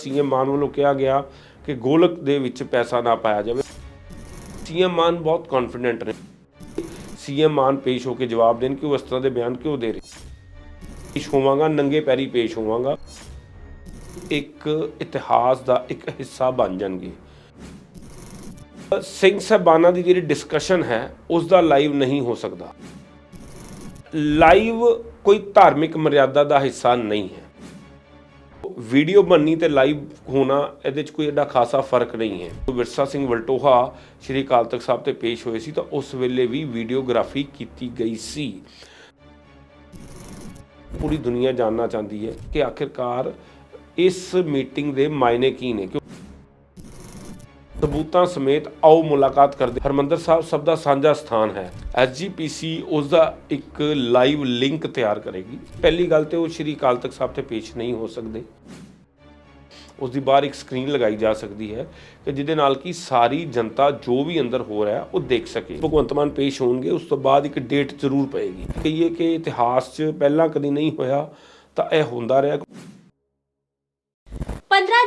CM ਮਾਨ ਵੱਲੋਂ ਕਿਹਾ ਗਿਆ ਕਿ ਗੋਲਕ ਦੇ ਵਿੱਚ ਪੈਸਾ ਨਾ ਪਾਇਆ ਜਾਵੇ। ਸੀਐਮ ਮਾਨ ਬਹੁਤ ਕੌਨਫੀਡੈਂਟ ਨੇ। ਸੀਐਮ ਮਾਨ ਪੇਸ਼ ਹੋ ਕੇ ਜਵਾਬ ਦੇਣ ਕਿ ਉਹ ਇਸ ਤਰ੍ਹਾਂ ਦੇ ਬਿਆਨ ਕਿਉਂ ਦੇ ਰਹੇ? ਪੇਸ਼ ਹੋਵਾਂਗਾ, ਨੰਗੇ ਪੈਰੀ ਪੇਸ਼ ਹੋਵਾਂਗਾ। ਇੱਕ ਇਤਿਹਾਸ ਦਾ ਇੱਕ ਹਿੱਸਾ ਬਣ ਜਾਣਗੇ। ਸਿੰਘ ਸਾਹਿਬਾਨਾਂ ਦੀ ਜਿਹੜੀ ਡਿਸਕਸ਼ਨ ਹੈ, ਉਸ ਦਾ ਲਾਈਵ ਨਹੀਂ ਹੋ ਸਕਦਾ। ਲਾਈਵ ਕੋਈ ਧਾਰਮਿਕ ਮਰਿਆਦਾ ਦਾ ਹਿੱਸਾ ਨਹੀਂ ਹੈ। ਵੀਡੀਓ ਬਣਨੀ ਤੇ ਲਾਈਵ ਹੋਣਾ, ਇਹਦੇ ਚ ਕੋਈ ਐਡਾ ਖਾਸਾ ਫ਼ਰਕ ਨਹੀਂ ਹੈ। ਵਿਰਸਾ ਸਿੰਘ ਵਲਟੋਹਾ ਸ਼੍ਰੀ ਅਕਾਲ ਤਖਤ ਸਾਹਿਬ ਤੇ ਪੇਸ਼ ਹੋਏ ਸੀ, ਤਾਂ ਉਸ ਵੇਲੇ ਵੀ ਵੀਡੀਓਗ੍ਰਾਫੀ ਕੀਤੀ ਗਈ ਸੀ। ਪੂਰੀ ਦੁਨੀਆ ਜਾਣਨਾ ਚਾਹੁੰਦੀ ਹੈ ਕਿ ਆਖਿਰਕਾਰ ਇਸ ਮੀਟਿੰਗ ਦੇ ਮਾਇਨੇ ਕੀ ਨੇ? ਕਿਉਂ ਸਬੂਤਾਂ ਸਮੇਤ ਆਓ ਮੁਲਾਕਾਤ ਕਰਦੇ ਹਰਮੰਦਰ ਸਾਹਿਬ, ਸਭ ਦਾ ਸਾਂਝਾ ਸਥਾਨ ਹੈ। ਐਸਜੀਪੀਸੀ ਉਸ ਦਾ ਇੱਕ ਲਾਈਵ ਲਿੰਕ ਤਿਆਰ ਕਰੇਗੀ। ਪਹਿਲੀ ਗੱਲ ਤੇ ਉਹ ਸ਼੍ਰੀ ਅਕਾਲ ਤਖਤ ਸਾਹਿਬ ਤੇ ਪੇਸ਼ ਨਹੀਂ ਹੋ ਸਕਦੇ। ਉਸ ਦੀ ਬਾਹਰ ਇੱਕ ਸਕਰੀਨ ਲਗਾਈ ਜਾ ਸਕਦੀ ਹੈ ਕਿ ਜਿਹਦੇ ਨਾਲ ਕਿ ਸਾਰੀ ਜਨਤਾ ਜੋ ਵੀ ਅੰਦਰ ਹੋ ਰਿਹਾ, ਉਹ ਦੇਖ ਸਕੇ। ਭਗਵੰਤ ਮਾਨ ਪੇਸ਼ ਹੋਣਗੇ, ਉਸ ਤੋਂ ਬਾਅਦ ਇੱਕ ਡੇਟ ਜ਼ਰੂਰ ਪਏਗੀ। ਕਹੀਏ ਕਿ ਇਤਿਹਾਸ 'ਚ ਪਹਿਲਾਂ ਕਦੀ ਨਹੀਂ ਹੋਇਆ, ਤਾਂ ਇਹ ਹੁੰਦਾ ਰਿਹਾ।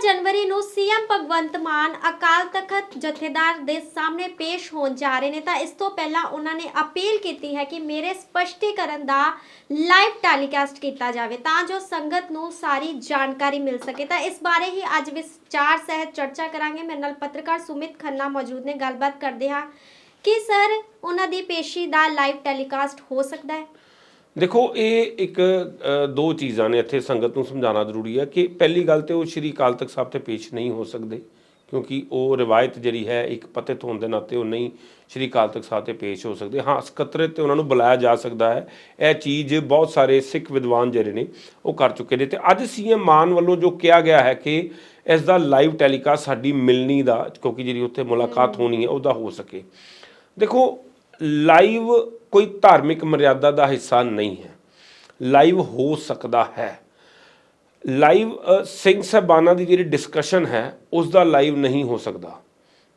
ਜਨਵਰੀ ਨੂੰ ਸੀਐਮ ਭਗਵੰਤ ਮਾਨ ਅਕਾਲ ਤਖਤ ਜਥੇਦਾਰ ਦੇ ਸਾਹਮਣੇ ਪੇਸ਼ ਹੋਣ ਜਾ ਰਹੇ ਨੇ ਤਾਂ ਇਸ ਤੋਂ ਪਹਿਲਾਂ ਉਹਨਾਂ ਨੇ ਅਪੀਲ ਕੀਤੀ ਹੈ ਕਿ ਮੇਰੇ ਸਪਸ਼ਟੀਕਰਨ ਦਾ ਲਾਈਵ ਟੈਲੀਕਾਸਟ ਕੀਤਾ ਜਾਵੇ ਤਾਂ ਜੋ ਸੰਗਤ ਨੂੰ ਸਾਰੀ ਜਾਣਕਾਰੀ ਮਿਲ ਸਕੇ। ਤਾਂ ਇਸ ਬਾਰੇ ਹੀ ਅੱਜ ਵਿਚਾਰ ਸਹਿਤ ਚਰਚਾ ਕਰਾਂਗੇ। ਮੇਰੇ ਨਾਲ ਪੱਤਰਕਾਰ ਸੁਮਿਤ ਖੰਨਾ ਮੌਜੂਦ ਨੇ। ਗੱਲਬਾਤ ਕਰਦੇ ਹਾਂ ਕਿ ਸਰ, ਉਹਨਾਂ ਦੀ ਪੇਸ਼ੀ ਦਾ ਲਾਈਵ ਟੈਲੀਕਾਸਟ ਹੋ ਸਕਦਾ ਹੈ? ਦੇਖੋ, ਇਹ ਇੱਕ ਦੋ ਚੀਜ਼ਾਂ ਨੇ ਇੱਥੇ ਸੰਗਤ ਨੂੰ ਸਮਝਾਉਣਾ ਜ਼ਰੂਰੀ ਹੈ ਕਿ ਪਹਿਲੀ ਗੱਲ ਤੇ ਉਹ ਸ਼੍ਰੀ ਅਕਾਲ ਤਖਤ ਸਾਹਿਬ ਤੇ ਪੇਸ਼ ਨਹੀਂ ਹੋ ਸਕਦੇ, ਕਿਉਂਕਿ ਉਹ ਰਿਵਾਇਤ ਜਿਹੜੀ ਹੈ, ਇੱਕ ਪਤਿਤ ਹੋਣ ਦੇ ਨਾਤੇ ਉਹ ਨਹੀਂ ਸ਼੍ਰੀ ਅਕਾਲ ਤਖਤ ਸਾਹਿਬ ਤੇ ਪੇਸ਼ ਹੋ ਸਕਦੇ। ਹਾਂ, ਸਕੱਤਰਤ ਤੇ ਉਹਨਾਂ ਨੂੰ ਬੁਲਾਇਆ ਜਾ ਸਕਦਾ ਹੈ। ਇਹ ਚੀਜ਼ ਬਹੁਤ ਸਾਰੇ ਸਿੱਖ ਵਿਦਵਾਨ ਜਿਹੜੇ ਨੇ, ਉਹ ਕਰ ਚੁੱਕੇ ਨੇ। ਤੇ ਅੱਜ ਸੀਐਮ ਮਾਨ ਵੱਲੋਂ ਜੋ ਕਿਹਾ ਗਿਆ ਹੈ ਕਿ ਇਸ ਦਾ ਲਾਈਵ ਟੈਲੀਕਾਸਟ ਸਾਡੀ ਮਿਲਣੀ ਦਾ, ਕਿਉਂਕਿ ਜਿਹੜੀ ਉੱਥੇ ਮੁਲਾਕਾਤ ਹੋਣੀ ਹੈ, ਉਹਦਾ ਹੋ ਸਕੇ। ਦੇਖੋ ਲਾਈਵ ਕੋਈ ਧਾਰਮਿਕ ਮਰਿਆਦਾ ਦਾ ਹਿੱਸਾ ਨਹੀਂ ਹੈ। ਲਾਈਵ ਹੋ ਸਕਦਾ ਹੈ। ਲਾਈਵ ਸਿੰਘ ਸਾਹਿਬਾਨਾਂ ਦੀ ਜਿਹੜੀ ਡਿਸਕਸ਼ਨ ਹੈ, ਉਸ ਦਾ ਲਾਈਵ ਨਹੀਂ ਹੋ ਸਕਦਾ।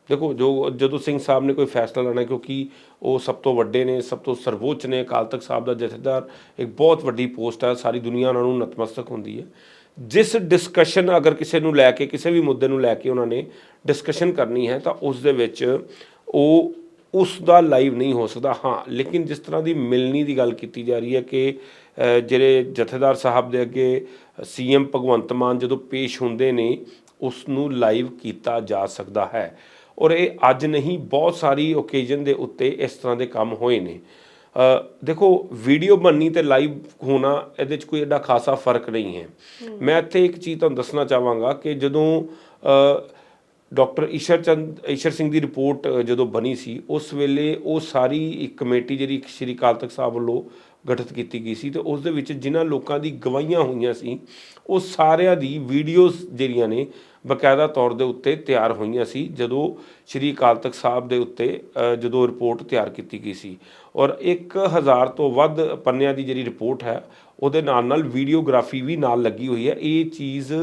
ਦੇਖੋ, ਜੋ, ਜਦੋਂ ਸਿੰਘ ਸਾਹਿਬ ਨੇ ਕੋਈ ਫੈਸਲਾ ਲੈਣਾ ਕਿਉਂਕਿ ਉਹ ਸਭ ਤੋਂ ਵੱਡੇ ਨੇ, ਸਭ ਤੋਂ ਸਰਵੋੱਚ ਨੇ, ਅਕਾਲ ਤਖਤ ਸਾਹਿਬ ਦਾ ਜਥੇਦਾਰ, ਇੱਕ ਬਹੁਤ ਵੱਡੀ ਪੋਸਟ ਹੈ, ਸਾਰੀ ਦੁਨੀਆ ਉਹਨਾਂ ਨੂੰ ਨਤਮਸਤਕ ਹੁੰਦੀ ਹੈ। ਜਿਸ ਡਿਸਕਸ਼ਨ ਅਗਰ ਕਿਸੇ ਨੂੰ ਲੈ ਕੇ, ਕਿਸੇ ਵੀ ਮੁੱਦੇ ਨੂੰ ਲੈ ਕੇ ਉਹਨਾਂ ਨੇ ਡਿਸਕਸ਼ਨ ਕਰਨੀ ਹੈ, ਤਾਂ ਉਸ ਦੇ ਵਿੱਚ ਉਹ ਉਸ ਦਾ ਲਾਈਵ ਨਹੀਂ ਹੋ ਸਕਦਾ। ਹਾਂ ਲੇਕਿਨ ਜਿਸ ਤਰ੍ਹਾਂ ਦੀ ਮਿਲਣੀ ਦੀ ਗੱਲ ਕੀਤੀ ਜਾ ਰਹੀ ਹੈ ਕਿ ਜਿਹੜੇ ਜਥੇਦਾਰ ਸਾਹਿਬ ਦੇ ਅੱਗੇ ਸੀਐਮ ਭਗਵੰਤ ਮਾਨ ਜਦੋਂ ਪੇਸ਼ ਹੁੰਦੇ ਨੇ ਉਸ ਨੂੰ ਲਾਈਵ ਕੀਤਾ ਜਾ ਸਕਦਾ ਹੈ। ਔਰ ਇਹ ਅੱਜ ਨਹੀਂ ਬਹੁਤ ਸਾਰੀ ਓਕੇਜਨ ਦੇ ਉੱਤੇ ਇਸ ਤਰ੍ਹਾਂ ਦੇ ਕੰਮ ਹੋਏ ਨੇ। ਦੇਖੋ ਵੀਡੀਓ ਬਣਨੀ ਤੇ ਲਾਈਵ ਹੋਣਾ ਇਹਦੇ 'ਚ ਕੋਈ ਐਡਾ ਖਾਸਾ ਫ਼ਰਕ ਨਹੀਂ ਹੈ। ਮੈਂ ਇੱਥੇ ਇੱਕ ਚੀਜ਼ ਤੁਹਾਨੂੰ ਦੱਸਣਾ ਚਾਹਾਂਗਾ ਕਿ ਜਦੋਂ ਡਾਕਟਰ ਈਸ਼ਰ ਚੰਦ, ਈਸ਼ਰ ਸਿੰਘ ਦੀ ਰਿਪੋਰਟ ਜਦੋਂ ਬਣੀ ਸੀ, ਉਸ ਵੇਲੇ ਉਹ ਸਾਰੀ ਇੱਕ ਕਮੇਟੀ ਜਿਹੜੀ ਸ਼੍ਰੀ ਅਕਾਲ ਤਖਤ ਸਾਹਿਬ ਵੱਲੋਂ ਗਠਿਤ ਕੀਤੀ ਗਈ ਸੀ ਤੇ ਉਸ ਦੇ ਵਿੱਚ ਜਿਨ੍ਹਾਂ ਲੋਕਾਂ ਦੀ ਗਵਾਹੀਆਂ ਹੋਈਆਂ ਸੀ, ਉਹ ਸਾਰਿਆਂ ਦੀ ਵੀਡੀਓਜ਼ ਜਿਹੜੀਆਂ ਨੇ ਬਕਾਇਦਾ ਤੌਰ ਦੇ ਉੱਤੇ ਤਿਆਰ ਹੋਈਆਂ ਸੀ, ਜਦੋਂ ਸ਼੍ਰੀ ਅਕਾਲ ਤਖਤ ਸਾਹਿਬ ਦੇ ਉੱਤੇ ਜਦੋਂ ਰਿਪੋਰਟ ਤਿਆਰ ਕੀਤੀ ਗਈ ਸੀ। ਔਰ 1000 ਤੋਂ ਵੱਧ ਪੰਨਿਆਂ ਦੀ ਜਿਹੜੀ ਰਿਪੋਰਟ ਹੈ, ਉਹਦੇ ਨਾਲ ਨਾਲ ਵੀਡੀਓਗ੍ਰਾਫੀ ਵੀ ਨਾਲ ਲੱਗੀ ਹੋਈ ਹੈ। ਇਹ ਚੀਜ਼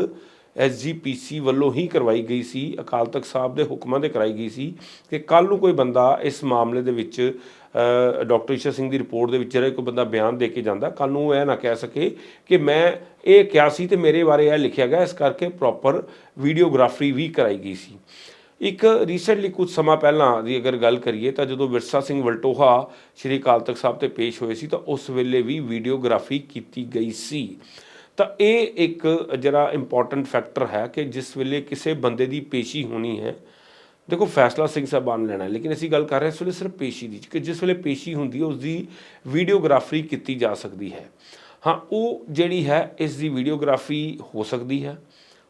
ਐਸਜੀਪੀਸੀ ਵੱਲੋਂ ਹੀ ਕਰਵਾਈ ਗਈ ਸੀ, ਅਕਾਲ ਤਖਤ ਸਾਹਿਬ ਦੇ ਹੁਕਮਾਂ ਦੇ ਕਰਾਈ ਗਈ ਸੀ ਕਿ ਕੱਲ ਨੂੰ ਕੋਈ ਬੰਦਾ ਇਸ ਮਾਮਲੇ ਦੇ ਵਿੱਚ ਡਾਕਟਰ ਈਸ਼ਰ ਸਿੰਘ ਦੀ ਰਿਪੋਰਟ ਦੇ ਵਿੱਚ ਜਿਹੜਾ ਕੋਈ ਬੰਦਾ ਬਿਆਨ ਦੇ ਕੇ ਜਾਂਦਾ ਕੱਲ ਨੂੰ ਇਹ ਨਾ ਕਹਿ ਸਕੇ ਕਿ ਮੈਂ ਇਹ ਕਿਹਾ ਸੀ ਤੇ ਮੇਰੇ ਬਾਰੇ ਇਹ ਲਿਖਿਆ ਗਿਆ, ਇਸ ਕਰਕੇ ਪ੍ਰੋਪਰ ਵੀਡੀਓਗ੍ਰਾਫੀ ਵੀ ਕਰਾਈ ਗਈ ਸੀ। ਇੱਕ ਰੀਸੈਂਟਲੀ ਕੁਝ ਸਮਾਂ ਪਹਿਲਾਂ ਦੀ ਅਗਰ ਗੱਲ ਕਰੀਏ ਤਾਂ ਜਦੋਂ ਵਿਰਸਾ ਸਿੰਘ ਵਲਟੋਹਾ ਸ਼੍ਰੀ ਅਕਾਲ ਤਖਤ ਸਾਹਿਬ ਤੇ ਪੇਸ਼ ਹੋਏ ਸੀ ਤਾਂ ਉਸ ਵੇਲੇ ਵੀ ਵੀਡੀਓਗ੍ਰਾਫੀ ਕੀਤੀ ਗਈ ਸੀ। ਤਾਂ ਇਹ ਇੱਕ ਜਿਹੜਾ ਇੰਪੋਰਟੈਂਟ ਫੈਕਟਰ ਹੈ ਕਿ ਜਿਸ ਵੇਲੇ ਕਿਸੇ ਬੰਦੇ ਦੀ ਪੇਸ਼ੀ ਹੋਣੀ ਹੈ, ਦੇਖੋ ਫੈਸਲਾ ਸਿੰਘ ਸਾਹਿਬਾਨ ਲੈਣਾ ਹੈ, ਲੇਕਿਨ ਅਸੀਂ ਗੱਲ ਕਰ ਰਹੇ ਹਾਂ ਇਸ ਵੇਲੇ ਸਿਰਫ ਪੇਸ਼ੀ ਦੀ, ਕਿ ਜਿਸ ਵੇਲੇ ਪੇਸ਼ੀ ਹੁੰਦੀ ਹੈ ਉਸ ਦੀ ਵੀਡੀਓਗ੍ਰਾਫੀ ਕੀਤੀ ਜਾ ਸਕਦੀ ਹੈ। ਹਾਂ, ਉਹ ਜਿਹੜੀ ਹੈ ਇਸ ਦੀ ਵੀਡੀਓਗ੍ਰਾਫੀ ਹੋ ਸਕਦੀ ਹੈ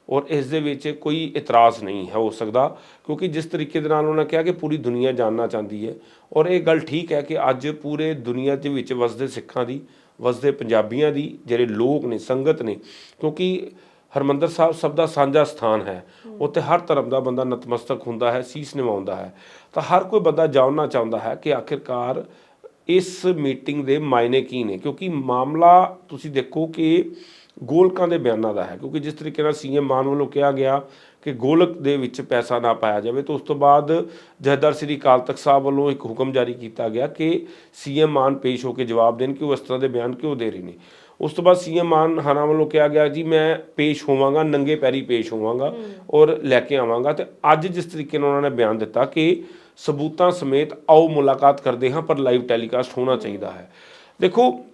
ਔਰ ਇਸ ਦੇ ਵਿੱਚ ਕੋਈ ਇਤਰਾਜ਼ ਨਹੀਂ ਹੈ ਹੋ ਸਕਦਾ, ਕਿਉਂਕਿ ਜਿਸ ਤਰੀਕੇ ਦੇ ਨਾਲ ਉਹਨਾਂ ਕਿਹਾ ਕਿ ਪੂਰੀ ਦੁਨੀਆ ਜਾਣਨਾ ਚਾਹੁੰਦੀ ਹੈ ਔਰ ਇਹ ਗੱਲ ਠੀਕ ਹੈ ਕਿ ਅੱਜ ਪੂਰੇ ਦੁਨੀਆ ਦੇ ਵਿੱਚ ਵਸਦੇ ਸਿੱਖਾਂ ਦੀ ਵਸਦੇ ਪੰਜਾਬੀਆਂ ਦੀ ਜਿਹੜੇ ਲੋਕ ਨੇ, ਸੰਗਤ ਨੇ, ਕਿਉਂਕਿ ਹਰਮੰਦਰ ਸਾਹਿਬ ਸਭ ਦਾ ਸਾਂਝਾ ਸਥਾਨ ਹੈ। ਉੱਥੇ ਹਰ ਧਰਮ ਦਾ ਬੰਦਾ ਨਤਮਸਤਕ ਹੁੰਦਾ ਹੈ, ਸੀਸ ਨਿਵਾਉਂਦਾ ਹੈ। ਤਾਂ ਹਰ ਕੋਈ ਬੰਦਾ ਜਾਣਨਾ ਚਾਹੁੰਦਾ ਹੈ ਕਿ ਆਖਿਰਕਾਰ ਇਸ ਮੀਟਿੰਗ ਦੇ ਮਾਇਨੇ ਕੀ ਨੇ, ਕਿਉਂਕਿ ਮਾਮਲਾ ਤੁਸੀਂ ਦੇਖੋ ਕਿ ਗੋਲਕਾਂ ਦੇ ਬਿਆਨਾਂ ਦਾ ਹੈ ਕਿਉਂਕਿ ਜਿਸ ਤਰੀਕੇ ਨਾਲ ਸੀਐਮ ਮਾਨ ਵੱਲੋਂ ਕਿਹਾ ਗਿਆ ਕਿ ਗੋਲਕ ਦੇ ਵਿੱਚ ਪੈਸਾ ਨਾ ਪਾਇਆ ਜਾਵੇ ਤਾਂ ਉਸ ਤੋਂ ਬਾਅਦ ਜਥੇਦਾਰ ਸ੍ਰੀ ਅਕਾਲ ਤਖਤ ਸਾਹਿਬ ਵੱਲੋਂ ਇੱਕ ਹੁਕਮ ਜਾਰੀ ਕੀਤਾ ਗਿਆ ਕਿ ਸੀਐਮ ਮਾਨ ਪੇਸ਼ ਹੋ ਕੇ ਜਵਾਬ ਦੇਣ ਕਿ ਉਹ ਇਸ ਤਰ੍ਹਾਂ ਦੇ ਬਿਆਨ ਕਿਉਂ ਦੇ ਰਹੇ ਨੇ। ਉਸ ਤੋਂ ਬਾਅਦ ਸੀਐਮ ਮਾਨ ਹਰਾਂ ਵੱਲੋਂ ਕਿਹਾ ਗਿਆ ਜੀ ਮੈਂ ਪੇਸ਼ ਹੋਵਾਂਗਾ ਨੰਗੇ ਪੈਰੀ ਪੇਸ਼ ਹੋਵਾਂਗਾ ਔਰ ਲੈ ਕੇ ਆਵਾਂਗਾ। ਤੇ ਅੱਜ ਜਿਸ ਤਰੀਕੇ ਨਾਲ ਉਹਨਾਂ ਨੇ ਬਿਆਨ ਦਿੱਤਾ ਕਿ ਸਬੂਤਾਂ ਸਮੇਤ ਆਓ ਮੁਲਾਕਾਤ ਕਰਦੇ ਹਾਂ ਪਰ ਲਾਈਵ ਟੈਲੀਕਾਸਟ ਹੋਣਾ ਚਾਹੀਦਾ ਹੈ। ਦੇਖੋ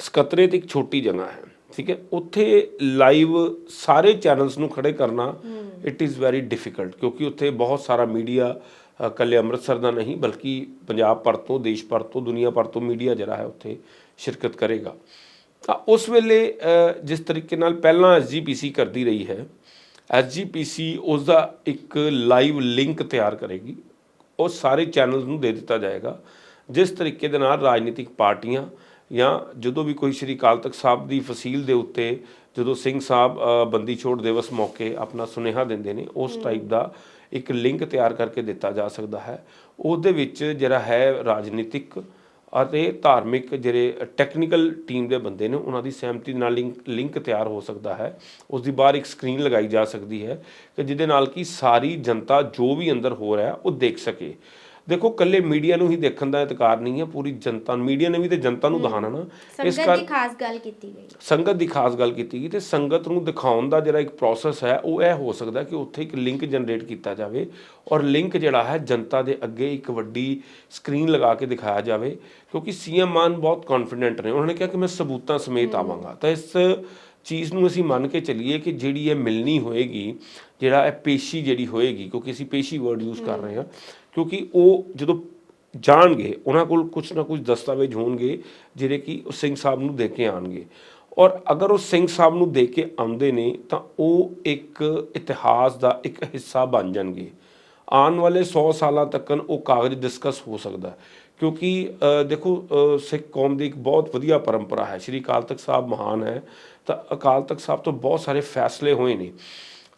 ਸਕੱਤਰੇ ਤੇ ਇੱਕ ਛੋਟੀ ਜਗ੍ਹਾ ਹੈ। ਠੀਕ ਹੈ? ਉੱਥੇ ਲਾਈਵ ਸਾਰੇ ਚੈਨਲਸ ਨੂੰ ਖੜੇ ਕਰਨਾ ਇਟ ਇਜ਼ ਵੈਰੀ ਡਿਫਿਕਲਟ ਕਿਉਂਕਿ ਉੱਥੇ ਬਹੁਤ ਸਾਰਾ ਮੀਡੀਆ ਕੱਲੇ ਅੰਮ੍ਰਿਤਸਰ ਦਾ ਨਹੀਂ ਬਲਕਿ ਪੰਜਾਬ ਭਰ ਤੋਂ ਦੇਸ਼ ਭਰ ਤੋਂ ਦੁਨੀਆ ਭਰ ਤੋਂ ਮੀਡੀਆ ਜਿਹੜਾ ਹੈ ਉੱਥੇ ਸ਼ਿਰਕਤ ਕਰੇਗਾ। ਤਾਂ ਉਸ ਵੇਲੇ ਜਿਸ ਤਰੀਕੇ ਨਾਲ ਪਹਿਲਾਂ ਐਸਜੀਪੀਸੀ ਕਰਦੀ ਰਹੀ ਹੈ ਐਸਜੀਪੀਸੀ ਉਸ ਦਾ ਇੱਕ ਲਾਈਵ ਲਿੰਕ ਤਿਆਰ ਕਰੇਗੀ। ਉਹ ਸਾਰੇ ਚੈਨਲਸ ਨੂੰ ਦੇ ਦਿੱਤਾ ਜਾਏਗਾ। ਜਿਸ ਤਰੀਕੇ ਦੇ ਨਾਲ ਰਾਜਨੀਤਿਕ ਪਾਰਟੀਆਂ ਜਾਂ ਜਦੋਂ ਵੀ ਕੋਈ ਸ਼੍ਰੀ ਅਕਾਲ ਤਖਤ ਸਾਹਿਬ ਦੀ ਫਸੀਲ ਦੇ ਉੱਤੇ ਜਦੋਂ ਸਿੰਘ ਸਾਹਿਬ ਬੰਦੀ ਛੋੜ ਦਿਵਸ ਮੌਕੇ ਆਪਣਾ ਸੁਨੇਹਾ ਦਿੰਦੇ ਨੇ ਉਸ ਟਾਈਪ ਦਾ ਇੱਕ ਲਿੰਕ ਤਿਆਰ ਕਰਕੇ ਦਿੱਤਾ ਜਾ ਸਕਦਾ ਹੈ। ਉਹਦੇ ਵਿੱਚ ਜਿਹੜਾ ਹੈ ਰਾਜਨੀਤਿਕ ਅਤੇ ਧਾਰਮਿਕ ਜਿਹੜੇ ਟੈਕਨੀਕਲ ਟੀਮ ਦੇ ਬੰਦੇ ਨੇ ਉਹਨਾਂ ਦੀ ਸਹਿਮਤੀ ਨਾਲ ਲਿੰਕ ਲਿੰਕ ਤਿਆਰ ਹੋ ਸਕਦਾ ਹੈ। ਉਸ ਦੀ ਬਾਹਰ ਇੱਕ ਸਕਰੀਨ ਲਗਾਈ ਜਾ ਸਕਦੀ ਹੈ ਕਿ ਜਿਹਦੇ ਨਾਲ ਕਿ ਸਾਰੀ ਜਨਤਾ ਜੋ ਵੀ ਅੰਦਰ ਹੋ ਰਿਹਾ ਉਹ ਦੇਖ ਸਕੇ। ਦੇਖੋ ਕੱਲੇ ਮੀਡੀਆ ਨੂੰ ਹੀ ਦੇਖਣ ਦਾ ਇਤਕਾਰ ਨਹੀਂ ਹੈ ਪੂਰੀ ਜਨਤਾ ਮੀਡੀਆ ਨੇ ਵੀ ਤੇ ਜਨਤਾ ਨੂੰ ਦਿਖਾਣਾ ਨਾ। ਇਸ ਸੰਗਤ ਦੀ ਖਾਸ ਗੱਲ ਕੀਤੀ ਗਈ ਸੰਗਤ ਦੀ ਖਾਸ ਗੱਲ ਕੀਤੀ ਗਈ ਤੇ ਸੰਗਤ ਨੂੰ ਦਿਖਾਉਣ ਦਾ ਜਿਹੜਾ ਇੱਕ ਪ੍ਰੋਸੈਸ ਹੈ ਉਹ ਇਹ ਹੋ ਸਕਦਾ ਕਿ ਉੱਥੇ ਇੱਕ ਲਿੰਕ ਜਨਰੇਟ ਕੀਤਾ ਜਾਵੇ ਔਰ ਲਿੰਕ ਜਿਹੜਾ ਹੈ ਜਨਤਾ ਦੇ ਅੱਗੇ ਇੱਕ ਵੱਡੀ ਸਕਰੀਨ ਲਗਾ ਕੇ ਦਿਖਾਇਆ ਜਾਵੇ ਕਿਉਂਕਿ ਸੀਐਮ ਮਾਨ ਬਹੁਤ ਕੌਨਫੀਡੈਂਟ ਨੇ। ਉਹਨਾਂ ਨੇ ਕਿਹਾ ਕਿ ਮੈਂ ਸਬੂਤਾਂ ਸਮੇਤ ਆਵਾਂਗਾ। ਤਾਂ ਇਸ ਚੀਜ਼ ਨੂੰ ਅਸੀਂ ਮੰਨ ਕੇ ਚੱਲੀਏ ਕਿ ਜਿਹੜੀ ਇਹ ਮਿਲਣੀ ਹੋਏਗੀ ਜਿਹੜਾ ਇਹ ਪੇਸ਼ੀ ਜਿਹੜੀ ਹੋਏਗੀ ਕਿਉਂਕਿ ਅਸੀਂ ਪੇਸ਼ੀ ਵਰਡ ਯੂਜ਼ ਕਰ ਰਹੇ ਹਾਂ ਕਿਉਂਕਿ ਉਹ ਜਦੋਂ ਜਾਣਗੇ, ਉਹਨਾਂ ਕੋਲ ਕੁਝ ਨਾ ਕੁਝ ਦਸਤਾਵੇਜ਼ ਹੋਣਗੇ, ਜਿਹੜੇ ਕਿ ਉਹ ਸਿੰਘ ਸਾਹਿਬ ਨੂੰ ਦੇ ਕੇ ਆਣਗੇ ਔਰ ਅਗਰ ਉਹ ਸਿੰਘ ਸਾਹਿਬ ਨੂੰ ਦੇ ਕੇ ਆਉਂਦੇ ਨੇ, ਤਾਂ ਉਹ ਇੱਕ ਇਤਿਹਾਸ ਦਾ ਇੱਕ ਹਿੱਸਾ ਬਣ ਜਾਣਗੇ। ਆਉਣ ਵਾਲੇ 100 ਸਾਲਾਂ ਤੱਕ ਉਹ ਕਾਗਜ਼ ਡਿਸਕਸ ਹੋ ਸਕਦਾ। ਕਿਉਂਕਿ ਦੇਖੋ ਸਿੱਖ ਕੌਮ ਦੀ ਇੱਕ ਬਹੁਤ ਵਧੀਆ ਪਰੰਪਰਾ ਹੈ। ਸ਼੍ਰੀ ਅਕਾਲ ਤਖਤ ਸਾਹਿਬ ਮਹਾਨ ਹੈ। ਤਾਂ ਅਕਾਲ ਤਖਤ ਸਾਹਿਬ ਤੋਂ ਬਹੁਤ ਸਾਰੇ ਫੈਸਲੇ ਹੋਏ ਨੇ।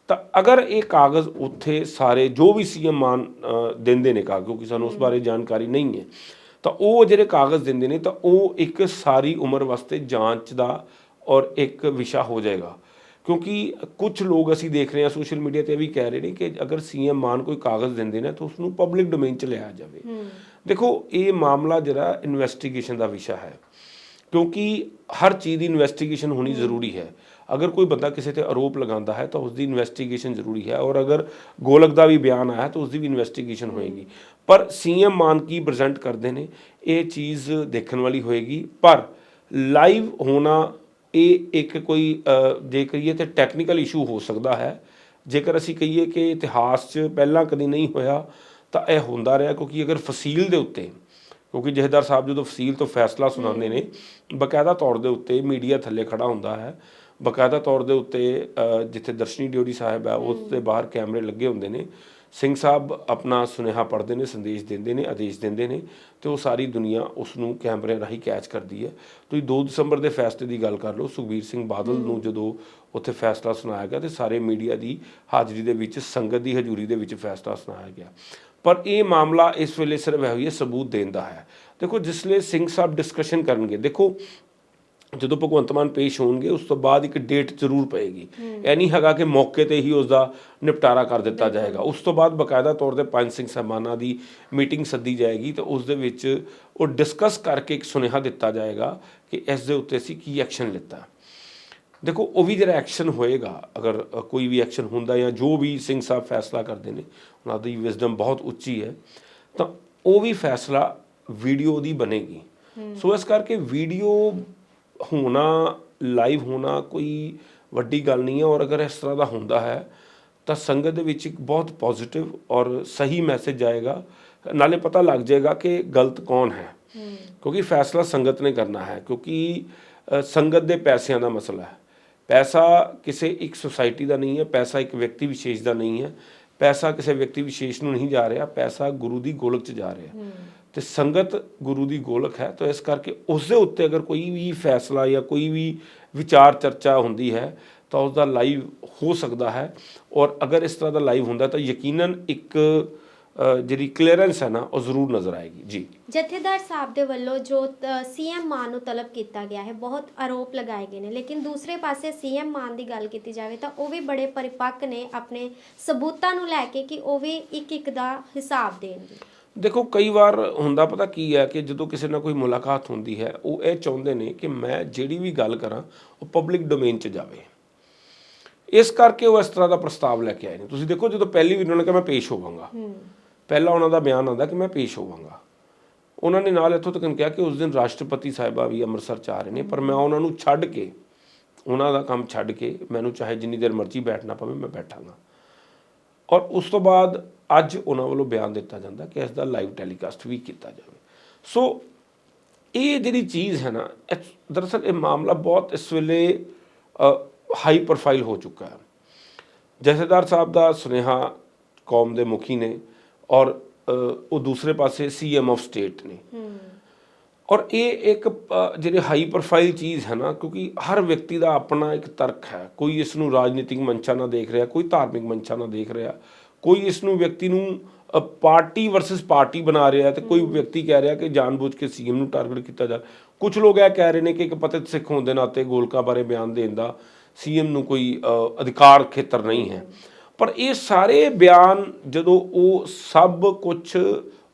ਤਾਂ ਅਗਰ ਇਹ ਕਾਗਜ਼ ਉੱਥੇ ਸਾਰੇ ਜੋ ਵੀ ਸੀਐਮ ਮਾਨ ਦਿੰਦੇ ਨੇ ਕਾਗਜ਼ ਕਿਉਂਕਿ ਸਾਨੂੰ ਉਸ ਬਾਰੇ ਜਾਣਕਾਰੀ ਨਹੀਂ ਹੈ ਤਾਂ ਉਹ ਜਿਹੜੇ ਕਾਗਜ਼ ਦਿੰਦੇ ਨੇ ਤਾਂ ਉਹ ਇੱਕ ਸਾਰੀ ਉਮਰ ਵਾਸਤੇ ਜਾਂਚ ਦਾ ਔਰ ਇੱਕ ਵਿਸ਼ਾ ਹੋ ਜਾਏਗਾ। ਕਿਉਂਕਿ ਕੁਝ ਲੋਕ ਅਸੀਂ ਦੇਖ ਰਹੇ ਹਾਂ ਸੋਸ਼ਲ ਮੀਡੀਆ ਤੇ ਵੀ ਕਹਿ ਰਹੇ ਨੇ ਕਿ ਅਗਰ ਸੀਐਮ ਮਾਨ ਕੋਈ ਕਾਗਜ਼ ਦਿੰਦੇ ਨੇ ਤਾਂ ਉਸ ਨੂੰ ਪਬਲਿਕ ਡੋਮੇਨ ਚ ਲਿਆ ਜਾਵੇ। ਦੇਖੋ ਇਹ ਮਾਮਲਾ ਜਿਹੜਾ ਇਨਵੈਸਟੀਗੇਸ਼ਨ ਦਾ ਵਿਸ਼ਾ ਹੈ ਕਿਉਂਕਿ ਹਰ ਚੀਜ਼ ਦੀ ਇਨਵੈਸਟੀਗੇਸ਼ਨ ਹੋਣੀ ਜ਼ਰੂਰੀ ਹੈ। ਅਗਰ ਕੋਈ ਬੰਦਾ ਕਿਸੇ ਤੇ ਆਰੋਪ ਲਗਾਉਂਦਾ ਹੈ ਤਾਂ ਉਸ ਦੀ ਇਨਵੈਸਟੀਗੇਸ਼ਨ ਜ਼ਰੂਰੀ ਹੈ ਔਰ ਅਗਰ ਗੋਲਕ ਦਾ ਵੀ ਬਿਆਨ ਆਇਆ ਤਾਂ ਉਸ ਦੀ ਵੀ ਇਨਵੈਸਟੀਗੇਸ਼ਨ ਹੋਏਗੀ। ਪਰ ਸੀਐਮ ਮਾਨ ਕੀ ਪ੍ਰੈਜ਼ੈਂਟ ਕਰਦੇ ਨੇ ਇਹ ਚੀਜ਼ ਦੇਖਣ ਵਾਲੀ ਹੋਏਗੀ। ਪਰ ਲਾਈਵ ਹੋਣਾ ਇਹ ਇੱਕ ਕੋਈ ਜੇ ਕਹੀਏ ਤੇ ਟੈਕਨੀਕਲ ਇਸ਼ੂ ਹੋ ਸਕਦਾ ਹੈ। ਜੇਕਰ ਅਸੀਂ ਕਹੀਏ ਕਿ ਇਤਿਹਾਸ 'ਚ ਪਹਿਲਾਂ ਕਦੀ ਨਹੀਂ ਹੋਇਆ ਤਾਂ ਇਹ ਹੁੰਦਾ ਰਿਹਾ ਕਿਉਂਕਿ ਅਗਰ ਫਸੀਲ ਦੇ ਉੱਤੇ ਕਿਉਂਕਿ ਜਹੇਦਾਰ ਸਾਹਿਬ ਜਦੋਂ ਫਸੀਲ ਤੋਂ ਫੈਸਲਾ ਸੁਣਾਉਂਦੇ ਨੇ ਬਕਾਇਦਾ ਤੌਰ ਦੇ ਉੱਤੇ ਮੀਡੀਆ ਥੱਲੇ ਖੜਾ ਹੁੰਦਾ ਹੈ ਬਕਾਇਦਾ ਤੌਰ ਦੇ ਉੱਤੇ ਜਿੱਥੇ ਦਰਸ਼ਨੀ ਡਿਊਟੀ ਸਾਹਿਬ ਹੈ ਉਸ ਦੇ ਬਾਹਰ ਕੈਮਰੇ ਲੱਗੇ ਹੁੰਦੇ ਨੇ। ਸਿੰਘ ਸਾਹਿਬ ਆਪਣਾ ਸੁਨੇਹਾ ਪੜ੍ਹਦੇ ਨੇ ਸੰਦੇਸ਼ ਦਿੰਦੇ ਨੇ ਆਦੇਸ਼ ਦਿੰਦੇ ਨੇ ਤੇ ਉਹ ਸਾਰੀ ਦੁਨੀਆ ਉਸ ਨੂੰ ਕੈਮਰੇ ਰਾਹੀਂ ਕੈਚ ਕਰਦੀ ਹੈ। ਤੁਸੀਂ 2 ਦਸੰਬਰ ਦੇ ਫੈਸਲੇ ਦੀ ਗੱਲ ਕਰ ਲਓ ਸੁਖਬੀਰ ਸਿੰਘ ਬਾਦਲ ਨੂੰ ਜਦੋਂ ਉੱਥੇ ਫੈਸਲਾ ਸੁਣਾਇਆ ਗਿਆ ਤੇ ਸਾਰੇ ਮੀਡੀਆ ਦੀ ਹਾਜ਼ਰੀ ਦੇ ਵਿੱਚ ਸੰਗਤ ਦੀ ਹਜ਼ੂਰੀ ਦੇ ਵਿੱਚ ਫੈਸਲਾ ਸੁਣਾਇਆ ਗਿਆ। ਪਰ ਇਹ ਮਾਮਲਾ ਇਸ ਵੇਲੇ ਸਿਰਫ ਇਹੋ ਹੀ ਹੈ ਸਬੂਤ ਦੇਣ ਦਾ ਹੈ। ਦੇਖੋ ਜਿਸਲੇ ਸਿੰਘ ਸਾਹਿਬ ਡਿਸਕਸ਼ਨ ਕਰਨਗੇ ਦੇਖੋ ਜਦੋਂ ਭਗਵੰਤ ਮਾਨ ਪੇਸ਼ ਹੋਣਗੇ ਉਸ ਤੋਂ ਬਾਅਦ ਇੱਕ ਡੇਟ ਜ਼ਰੂਰ ਪਏਗੀ। ਇਹ ਨਹੀਂ ਹੈਗਾ ਕਿ ਮੌਕੇ ਤੇ ਹੀ ਉਸ ਦਾ ਨਿਪਟਾਰਾ ਕਰ ਦਿੱਤਾ ਜਾਏਗਾ। ਉਸ ਤੋਂ ਬਾਅਦ ਬਕਾਇਦਾ ਤੌਰ ਤੇ ਪੰਜ ਸਿੰਘ ਸਹਿਬਾਨਾਂ ਦੀ ਮੀਟਿੰਗ ਸੱਦੀ ਜਾਏਗੀ ਤੇ ਉਸ ਦੇ ਵਿੱਚ ਉਹ ਡਿਸਕਸ ਕਰਕੇ ਇੱਕ ਸੁਨੇਹਾ ਦਿੱਤਾ ਜਾਏਗਾ ਕਿ ਇਸ ਦੇ ਉੱਤੇ ਅਸੀਂ ਕੀ ਐਕਸ਼ਨ ਲਿੱਤਾ। ਦੇਖੋ ਉਹ ਵੀ ਜਿਹੜਾ ਐਕਸ਼ਨ ਹੋਏਗਾ ਅਗਰ ਕੋਈ ਵੀ ਐਕਸ਼ਨ ਹੁੰਦਾ ਜਾਂ ਜੋ ਵੀ ਸਿੰਘ ਸਾਹਿਬ ਫੈਸਲਾ ਕਰਦੇ ਨੇ ਉਹਨਾਂ ਦੀ ਵਿਜ਼ਡਮ ਬਹੁਤ ਉੱਚੀ ਹੈ ਤਾਂ ਉਹ ਵੀ ਫੈਸਲਾ ਵੀਡੀਓ ਦੀ ਬਣੇਗੀ। ਸੋ ਇਸ ਕਰਕੇ ਵੀਡੀਓ ਹੋਣਾ ਲਾਈਵ ਹੋਣਾ ਕੋਈ ਵੱਡੀ ਗੱਲ ਨਹੀਂ ਹੈ ਔਰ ਅਗਰ ਇਸ ਤਰ੍ਹਾਂ ਦਾ ਹੁੰਦਾ ਹੈ, ਤਾਂ ਸੰਗਤ ਦੇ ਵਿੱਚ ਇੱਕ ਬਹੁਤ ਪੋਜ਼ਿਟਿਵ ਔਰ ਸਹੀ ਮੈਸੇਜ ਆਏਗਾ। ਨਾਲੇ ਪਤਾ ਲੱਗ ਜਾਏਗਾ ਕਿ ਗਲਤ ਕੌਣ ਹੈ। ਕਿਉਂਕਿ ਫੈਸਲਾ ਸੰਗਤ ਨੇ ਕਰਨਾ ਹੈ, ਕਿਉਂਕਿ ਸੰਗਤ ਦੇ ਪੈਸਿਆਂ ਦਾ ਮਸਲਾ ਹੈ। ਪੈਸਾ ਕਿਸੇ ਇੱਕ ਸੁਸਾਇਟੀ ਦਾ ਨਹੀਂ ਹੈ, ਪੈਸਾ ਇੱਕ ਵਿਅਕਤੀ ਵਿਸ਼ੇਸ਼ ਦਾ ਨਹੀਂ ਹੈ। ਪੈਸਾ ਕਿਸੇ ਵਿਅਕਤੀ ਵਿਸ਼ੇਸ਼ ਨੂੰ ਨਹੀਂ ਜਾ ਰਿਹਾ, ਪੈਸਾ ਗੁਰੂ ਦੀ ਗੋਲਕ 'ਚ ਜਾ ਰਿਹਾ। ਤੇ ਸੰਗਤ ਗੁਰੂ ਦੀ ਗੋਲਕ ਹੈ, ਤਾਂ ਇਸ ਕਰਕੇ ਉਸ ਦੇ ਉੱਤੇ ਅਗਰ ਕੋਈ ਵੀ ਫੈਸਲਾ ਜਾਂ ਕੋਈ ਵੀ ਵਿਚਾਰ ਚਰਚਾ ਹੁੰਦੀ ਹੈ, ਤਾਂ ਉਸ ਦਾ ਲਾਈਵ ਹੋ ਸਕਦਾ ਹੈ। ਔਰ ਅਗਰ ਇਸ ਤਰ੍ਹਾਂ ਦਾ ਲਾਈਵ ਹੁੰਦਾ, ਤਾਂ ਯਕੀਨਨ ਇੱਕ ਜਿਹੜੀ ਕਲੀਅਰੈਂਸ ਹੈ ਨਾ, ਉਹ ਜ਼ਰੂਰ ਨਜ਼ਰ ਆਏਗੀ। ਜੀ। ਜਥੇਦਾਰ ਸਾਹਿਬ ਦੇ ਵੱਲੋਂ ਜੋ ਸੀਐਮ ਮਾਨ ਨੂੰ ਤਲਬ ਕੀਤਾ ਗਿਆ ਹੈ, ਬਹੁਤ ਆਰੋਪ ਲਗਾਏ ਗਏ ਨੇ, ਲੇਕਿਨ ਦੂਸਰੇ ਪਾਸੇ ਸੀਐਮ ਮਾਨ ਦੀ ਗੱਲ ਕੀਤੀ ਜਾਵੇ, ਤਾਂ ਉਹ ਵੀ ਬੜੇ ਪਰਿਪੱਕ ਨੇ ਆਪਣੇ ਸਬੂਤਾਂ ਨੂੰ ਲੈ ਕੇ ਕਿ ਉਹ ਵੀ ਇੱਕ ਇੱਕ ਦਾ ਹਿਸਾਬ ਦੇਣਗੇ। ਦੇਖੋ ਕਈ ਵਾਰ ਹੁੰਦਾ ਪਤਾ ਕੀ ਹੈ ਕਿ ਜਦੋਂ ਕਿਸੇ ਨਾਲ ਕੋਈ ਮੁਲਾਕਾਤ ਹੁੰਦੀ ਹੈ ਉਹ ਇਹ ਚਾਹੁੰਦੇ ਨੇ ਕਿ ਮੈਂ ਜਿਹੜੀ ਵੀ ਗੱਲ ਕਰਾਂ ਉਹ ਪਬਲਿਕ ਡੋਮੇਨ 'ਚ ਜਾਵੇ। ਇਸ ਕਰਕੇ ਉਹ ਇਸ ਤਰ੍ਹਾਂ ਦਾ ਪ੍ਰਸਤਾਵ ਲੈ ਕੇ ਆਏ ਨੇ। ਤੁਸੀਂ ਦੇਖੋ ਜਦੋਂ ਪਹਿਲੀ ਵੀ ਉਹਨਾਂ ਨੇ ਕਿਹਾ ਮੈਂ ਪੇਸ਼ ਹੋਵਾਂਗਾ। ਪਹਿਲਾ ਉਹਨਾਂ ਦਾ ਬਿਆਨ ਆਉਂਦਾ ਕਿ ਮੈਂ ਪੇਸ਼ ਹੋਵਾਂਗਾ। ਉਹਨਾਂ ਨੇ ਨਾਲ ਇੱਥੋਂ ਤੱਕ ਕਿਹਾ ਕਿ ਉਸ ਦਿਨ ਰਾਸ਼ਟਰਪਤੀ ਸਾਹਿਬਾ ਵੀ ਅੰਮ੍ਰਿਤਸਰ ਚ ਆ ਰਹੇ ਨੇ ਪਰ ਮੈਂ ਉਹਨਾਂ ਨੂੰ ਛੱਡ ਕੇ ਉਹਨਾਂ ਦਾ ਕੰਮ ਛੱਡ ਕੇ ਮੈਨੂੰ ਚਾਹੇ ਜਿੰਨੀ ਦੇਰ ਮਰਜ਼ੀ ਬੈਠਣਾ ਪਵੇ ਮੈਂ ਬੈਠਾਂਗਾ। ਔਰ ਉਸ ਤੋਂ ਬਾਅਦ ਅੱਜ ਉਹਨਾਂ ਵੱਲੋਂ ਬਿਆਨ ਦਿੱਤਾ ਜਾਂਦਾ ਕਿ ਇਸ ਦਾ ਲਾਈਵ ਟੈਲੀਕਾਸਟ ਵੀ ਕੀਤਾ ਜਾਵੇ। ਸੋ ਇਹ ਜਿਹੜੀ ਚੀਜ਼ ਹੈ ਨਾ ਦਰਅਸਲ ਇਹ ਮਾਮਲਾ ਬਹੁਤ ਇਸ ਵੇਲੇ ਹਾਈ ਪ੍ਰੋਫਾਈਲ ਹੋ ਚੁੱਕਾ ਹੈ। ਜਥੇਦਾਰ ਸਾਹਿਬ ਦਾ ਸੁਨੇਹਾ ਕੌਮ ਦੇ ਮੁਖੀ ਨੇ ਔਰ ਉਹ ਦੂਸਰੇ ਪਾਸੇ ਸੀਐਮ ਆਫ ਸਟੇਟ ਨੇ। ਔਰ ਇਹ ਇੱਕ ਅ, ਜਿਹੜੇ ਹਾਈ ਪ੍ਰੋਫਾਈਲ ਚੀਜ਼ ਹੈ ਨਾ ਕਿਉਂਕਿ ਹਰ ਵਿਅਕਤੀ ਦਾ ਆਪਣਾ ਇੱਕ ਤਰਕ ਹੈ। ਕੋਈ ਇਸ ਨੂੰ ਰਾਜਨੀਤਿਕ ਮੰਚਾਂ ਨਾਲ ਦੇਖ ਰਿਹਾ ਕੋਈ ਧਾਰਮਿਕ ਮੰਚਾਂ ਨਾਲ ਦੇਖ ਰਿਹਾ। ਕੋਈ ਇਸ ਨੂੰ ਵਿਅਕਤੀ ਨੂੰ ਪਾਰਟੀ ਵਰਸਸ ਪਾਰਟੀ ਬਣਾ ਰਿਹਾ ਤੇ ਕੋਈ ਵਿਅਕਤੀ ਕਹਿ ਰਿਹਾ ਕਿ ਜਾਣਬੁੱਝ ਕੇ ਸੀਐਮ ਨੂੰ ਟਾਰਗੇਟ ਕੀਤਾ ਜਾ ਕੁਝ ਲੋਕ ਇਹ ਕਹਿ ਰਹੇ ਨੇ ਕਿ ਇੱਕ ਪਤਿਤ ਸਿੱਖ ਹੋਣ ਦੇ ਨਾਤੇ ਗੋਲਕਾ ਬਾਰੇ ਬਿਆਨ ਦੇਣ ਦਾ ਸੀਐਮ ਨੂੰ ਕੋਈ ਅਧਿਕਾਰ ਖੇਤਰ ਨਹੀਂ ਹੈ। ਪਰ ਇਹ ਸਾਰੇ ਬਿਆਨ ਜਦੋਂ ਉਹ ਸਭ ਕੁਝ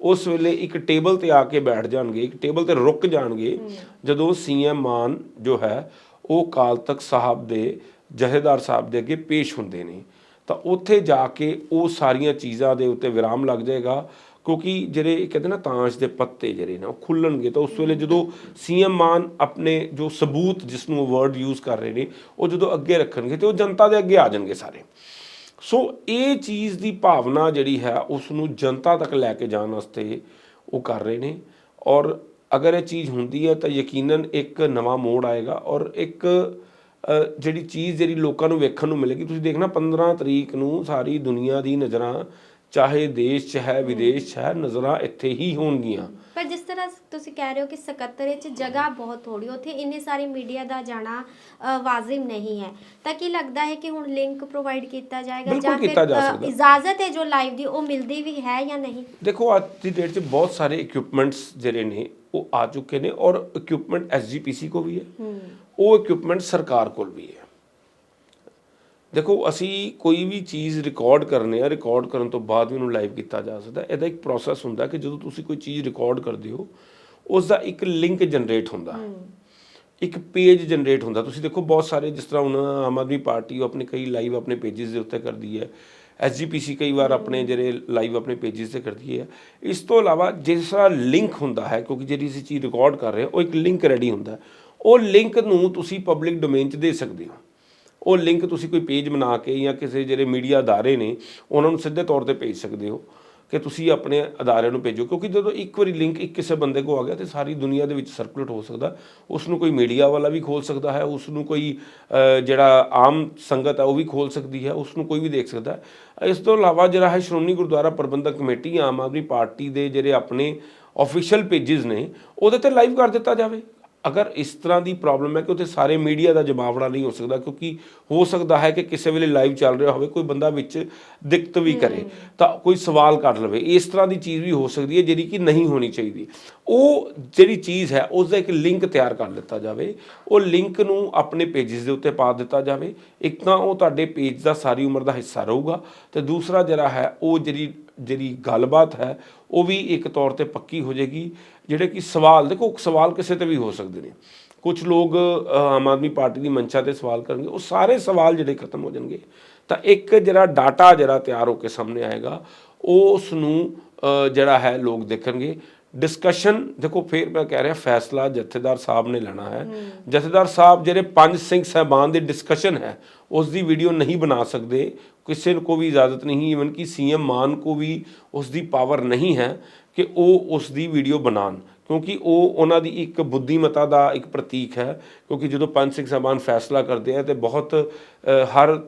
ਉਸ ਵੇਲੇ ਇੱਕ ਟੇਬਲ ਤੇ ਆ ਕੇ ਬੈਠ ਜਾਣਗੇ ਇੱਕ ਟੇਬਲ ਤੇ ਰੁਕ ਜਾਣਗੇ ਜਦੋਂ ਸੀਐਮ ਮਾਨ ਜੋ ਹੈ ਉਹ ਕਾਲ ਤਖਤ ਸਾਹਿਬ ਦੇ ਜਥੇਦਾਰ ਸਾਹਿਬ ਦੇ ਅੱਗੇ ਪੇਸ਼ ਹੁੰਦੇ ਨੇ। ਤਾਂ ਉੱਥੇ ਜਾ ਕੇ ਉਹ ਸਾਰੀਆਂ ਚੀਜ਼ਾਂ ਦੇ ਉੱਤੇ ਵਿਰਾਮ ਲੱਗ ਜਾਏਗਾ। ਕਿਉਂਕਿ ਜਿਹੜੇ ਕਹਿੰਦੇ ਨਾ ਤਾਂਸ਼ ਦੇ ਪੱਤੇ ਜਿਹੜੇ ਨੇ, ਉਹ ਖੁੱਲਣਗੇ। ਤਾਂ ਉਸ ਵੇਲੇ ਜਦੋਂ ਸੀਐਮ ਮਾਨ ਆਪਣੇ ਜੋ ਸਬੂਤ ਜਿਸ ਨੂੰ ਵਰਡ ਯੂਜ਼ ਕਰ ਰਹੇ ਨੇ, ਉਹ ਜਦੋਂ ਅੱਗੇ ਰੱਖਣਗੇ ਤੇ ਉਹ ਜਨਤਾ ਦੇ ਅੱਗੇ ਆ ਜਾਣਗੇ ਸਾਰੇ। ਸੋ ਇਹ ਚੀਜ਼ ਦੀ ਭਾਵਨਾ ਜਿਹੜੀ ਹੈ ਉਸ ਨੂੰ ਜਨਤਾ ਤੱਕ ਲੈ ਕੇ ਜਾਣ ਵਾਸਤੇ ਉਹ ਕਰ ਰਹੇ ਨੇ। ਔਰ ਅਗਰ ਇਹ ਚੀਜ਼ ਹੁੰਦੀ ਹੈ ਤਾਂ ਯਕੀਨਨ ਇੱਕ ਨਵਾਂ ਮੋੜ ਆਏਗਾ ਔਰ ਇੱਕ ਜਿਹੜੀ ਚੀਜ਼ ਜਿਹੜੀ ਲੋਕਾਂ ਨੂੰ ਵੇਖਣ ਨੂੰ ਮਿਲੇਗੀ ਤੁਸੀਂ ਦੇਖਣਾ 15 ਤਰੀਕ ਨੂੰ ਸਾਰੀ ਦੁਨੀਆ ਦੀ ਨਜ਼ਰਾਂ ਚਾਹੇ ਦੇਸ਼ 'ਚ ਹੈ ਵਿਦੇਸ਼ 'ਚ ਹੈ ਨਜ਼ਰਾਂ ਇੱਥੇ ਹੀ ਹੋਣਗੀਆਂ। ਪਰ ਜਿਸ ਤਰ੍ਹਾਂ ਤੁਸੀਂ ਕਹਿ ਰਹੇ ਹੋ ਕਿ ਸਕੱਤਰੇ 'ਚ ਜਗ੍ਹਾ ਬਹੁਤ ਥੋੜੀ ਉੱਥੇ ਇੰਨੇ ਸਾਰੇ ਮੀਡੀਆ ਦਾ ਜਾਣਾ ਵਾਜਿਬ ਨਹੀਂ ਹੈ। ਤਾਂ ਕੀ ਲੱਗਦਾ ਹੈ ਕਿ ਹੁਣ ਲਿੰਕ ਪ੍ਰੋਵਾਈਡ ਕੀਤਾ ਜਾਏਗਾ ਜਾਂ ਫਿਰ। ਇਜਾਜ਼ਤ ਹੈ ਜੋ ਲਾਈਵ ਦੀ ਉਹ ਮਿਲਦੀ ਵੀ ਹੈ ਜਾਂ ਨਹੀਂ? ਦੇਖੋ ਅੱਜ ਦੀ ਡੇਟ 'ਚ ਬਹੁਤ ਸਾਰੇ ਇਕਵਿਪਮੈਂਟਸ ਜਿਹੜੇ ਨੇ ਉਹ ਆ ਚੁੱਕੇ ਨੇ ਔਰ ਇਕਵਿਪਮੈਂਟ ਐਸਜੀਪੀਸੀ ਕੋ ਵੀ ਹੈ। ਉਹ ਇਕਵਿਪਮੈਂਟ ਸਰਕਾਰ ਕੋਲ ਵੀ ਹੈ। ਦੇਖੋ ਅਸੀਂ ਕੋਈ ਵੀ ਚੀਜ਼ ਰਿਕਾਰਡ ਕਰਨੇ ਆ ਰਿਕਾਰਡ ਕਰਨ ਤੋਂ ਬਾਅਦ ਵੀ ਉਹਨੂੰ ਲਾਈਵ ਕੀਤਾ ਜਾ ਸਕਦਾ। ਇਹਦਾ ਇੱਕ ਪ੍ਰੋਸੈਸ ਹੁੰਦਾ ਕਿ ਜਦੋਂ ਤੁਸੀਂ ਕੋਈ ਚੀਜ਼ ਰਿਕਾਰਡ ਕਰਦੇ ਹੋ ਉਸ ਦਾ ਇੱਕ ਲਿੰਕ ਜਨਰੇਟ ਹੁੰਦਾ। ਇੱਕ ਪੇਜ ਜਨਰੇਟ ਹੁੰਦਾ। ਤੁਸੀਂ ਦੇਖੋ ਬਹੁਤ ਸਾਰੇ ਜਿਸ ਤਰ੍ਹਾਂ ਹੁਣ ਆਮ ਆਦਮੀ ਪਾਰਟੀ ਉਹ ਆਪਣੇ ਕਈ ਲਾਈਵ ਆਪਣੇ ਪੇजेस ਦੇ ਉੱਤੇ ਕਰਦੀ ਹੈ। ਐਸਜੀਪੀਸੀ ਕਈ ਵਾਰ ਆਪਣੇ ਜਿਹੜੇ ਲਾਈਵ ਆਪਣੇ ਪੇजेस ਤੇ ਕਰਦੀ ਹੈ। ਇਸ ਤੋਂ ਇਲਾਵਾ ਜਿਸ ਤਰ੍ਹਾਂ ਲਿੰਕ ਹੁੰਦਾ ਹੈ ਕਿਉਂਕਿ ਜਿਹੜੀ ਅਸੀਂ ਚੀਜ਼ ਰਿਕਾਰਡ ਕਰ ਰਹੇ ਉਹ ਇੱਕ ਲਿੰਕ ਰੈਡੀ ਹੁੰਦਾ। ਉਹ ਲਿੰਕ ਨੂੰ ਤੁਸੀਂ ਪਬਲਿਕ ਡੋਮੇਨ 'ਚ ਦੇ ਸਕਦੇ ਹੋ। ਉਹ ਲਿੰਕ ਤੁਸੀਂ ਕੋਈ ਪੇਜ ਬਣਾ ਕੇ ਜਾਂ ਕਿਸੇ ਜਿਹੜੇ ਮੀਡੀਆ ਅਦਾਰੇ ਨੇ, ਉਹਨਾਂ ਨੂੰ ਸਿੱਧੇ ਤੌਰ ਤੇ ਭੇਜ ਸਕਦੇ ਹੋ ਕਿ ਤੁਸੀਂ ਆਪਣੇ ਅਦਾਰੇ ਨੂੰ ਭੇਜੋ। ਕਿਉਂਕਿ ਜਦੋਂ ਇੱਕ ਵਾਰੀ ਲਿੰਕ ਇੱਕ ਕਿਸੇ ਬੰਦੇ ਕੋ ਆ ਗਿਆ ਤੇ ਸਾਰੀ ਦੁਨੀਆ ਦੇ ਵਿੱਚ ਸਰਕੂਲੇਟ ਹੋ ਸਕਦਾ। ਉਸ ਨੂੰ ਕੋਈ ਮੀਡੀਆ ਵਾਲਾ ਵੀ ਖੋਲ ਸਕਦਾ ਹੈ ਉਸ ਨੂੰ ਕੋਈ ਜਿਹੜਾ ਆਮ ਸੰਗਤ ਹੈ ਉਹ ਵੀ ਖੋਲ ਸਕਦੀ ਹੈ ਉਸ ਨੂੰ ਕੋਈ ਵੀ ਦੇਖ ਸਕਦਾ ਹੈ। ਇਸ ਤੋਂ ਇਲਾਵਾ ਜਿਹੜਾ ਹੈ ਸ਼੍ਰੋਮਣੀ ਗੁਰਦੁਆਰਾ ਪ੍ਰਬੰਧਕ ਕਮੇਟੀ, ਆਮ ਆਦਮੀ ਪਾਰਟੀ ਦੇ ਜਿਹੜੇ ਆਪਣੇ ਆਫੀਸ਼ੀਅਲ ਪੇजेस ਨੇ, ਉਹਦੇ ਤੇ ਲਾਈਵ ਕਰ ਦਿੱਤਾ ਜਾਵੇ। ਅਗਰ ਇਸ ਤਰ੍ਹਾਂ ਦੀ ਪ੍ਰੋਬਲਮ ਹੈ ਕਿ ਉੱਥੇ ਸਾਰੇ ਮੀਡੀਆ ਦਾ ਜਵਾਬੜਾ ਨਹੀਂ ਹੋ ਸਕਦਾ ਕਿਉਂਕਿ ਹੋ ਸਕਦਾ ਹੈ ਕਿ ਕਿਸੇ ਵੇਲੇ ਲਾਈਵ ਚੱਲ ਰਿਹਾ ਹੋਵੇ ਕੋਈ ਬੰਦਾ ਵਿੱਚ ਦਿੱਕਤ ਵੀ ਕਰੇ ਤਾਂ ਕੋਈ ਸਵਾਲ ਕਰ ਲਵੇ। ਇਸ ਤਰ੍ਹਾਂ ਦੀ ਚੀਜ਼ ਵੀ ਹੋ ਸਕਦੀ ਹੈ ਜਿਹੜੀ ਕਿ ਨਹੀਂ ਹੋਣੀ ਚਾਹੀਦੀ। ਉਹ ਜਿਹੜੀ ਚੀਜ਼ ਹੈ ਉਸ ਦਾ ਇੱਕ ਲਿੰਕ ਤਿਆਰ ਕਰ ਦਿੱਤਾ ਜਾਵੇ। ਉਹ ਲਿੰਕ ਨੂੰ ਆਪਣੇ ਪੇजेस ਦੇ ਉੱਤੇ ਪਾ ਦਿੱਤਾ ਜਾਵੇ। ਇੱਕ ਤਾਂ ਉਹ ਤੁਹਾਡੇ ਪੇਜ ਦਾ ਸਾਰੀ ਉਮਰ ਦਾ ਹਿੱਸਾ ਰਹੂਗਾ ਤੇ ਦੂਸਰਾ ਜਿਹੜਾ ਹੈ ਉਹ ਜਿਹੜੀ ਜਿਹੜੀ ਗੱਲਬਾਤ ਹੈ, ਉਹ ਵੀ ਇੱਕ ਤੌਰ ਤੇ ਪੱਕੀ ਹੋ ਜਾਏਗੀ। ਜਿਹੜੇ ਕਿ ਸਵਾਲ, ਦੇਖੋ, ਸਵਾਲ ਕਿਸੇ ਤੇ ਵੀ ਹੋ ਸਕਦੇ ਨੇ। ਕੁਝ ਲੋਕ ਆਮ ਆਦਮੀ ਪਾਰਟੀ ਦੀ ਮੰਸ਼ਾ ਤੇ ਸਵਾਲ ਕਰਨਗੇ, ਉਹ ਸਾਰੇ ਸਵਾਲ ਜਿਹੜੇ ਖਤਮ ਹੋ ਜਾਣਗੇ। ਤਾਂ ਇੱਕ ਜਿਹੜਾ ਡਾਟਾ ਜਿਹੜਾ ਤਿਆਰ ਹੋ ਕੇ ਸਾਹਮਣੇ ਆਏਗਾ ਉਸ ਨੂੰ ਜਿਹੜਾ ਹੈ, ਲੋਕ ਦੇਖਣਗੇ। ਡਿਸਕਸ਼ਨ ਦੇਖੋ ਫੇਰ ਮੈਂ ਕਹਿ ਰਿਹਾ ਫੈਸਲਾ ਜਥੇਦਾਰ ਸਾਹਿਬ ਨੇ ਲੈਣਾ ਹੈ। ਜਥੇਦਾਰ ਸਾਹਿਬ ਜਿਹੜੇ ਪੰਜ ਸਿੰਘ ਸਾਹਿਬਾਨ ਦੀ ਡਿਸਕਸ਼ਨ ਹੈ ਉਸ ਦੀ ਵੀਡੀਓ ਨਹੀਂ ਬਣਾ ਸਕਦੇ। ਕਿਸੇ ਨੂੰ ਕੋ ਵੀ ਇਜਾਜ਼ਤ ਨਹੀਂ ਇਵਨ ਕਿ ਸੀਐਮ ਮਾਨ ਕੋ ਵੀ ਉਸ ਦੀ ਪਾਵਰ ਨਹੀਂ ਹੈ ਕਿ ਉਹ ਉਸ ਦੀ ਵੀਡੀਓ ਬਣਾਉਣ। ਕਿਉਂਕਿ ਉਹ ਉਹਨਾਂ ਦੀ ਇੱਕ ਬੁੱਧੀਮਤਾ ਦਾ ਇੱਕ ਪ੍ਰਤੀਕ ਹੈ, ਕਿਉਂਕਿ ਜਦੋਂ ਪੰਜ ਸਿੰਘ ਸਾਹਿਬਾਨ ਫੈਸਲਾ ਕਰਦੇ ਆ ਤੇ ਬਹੁਤ ਹਰ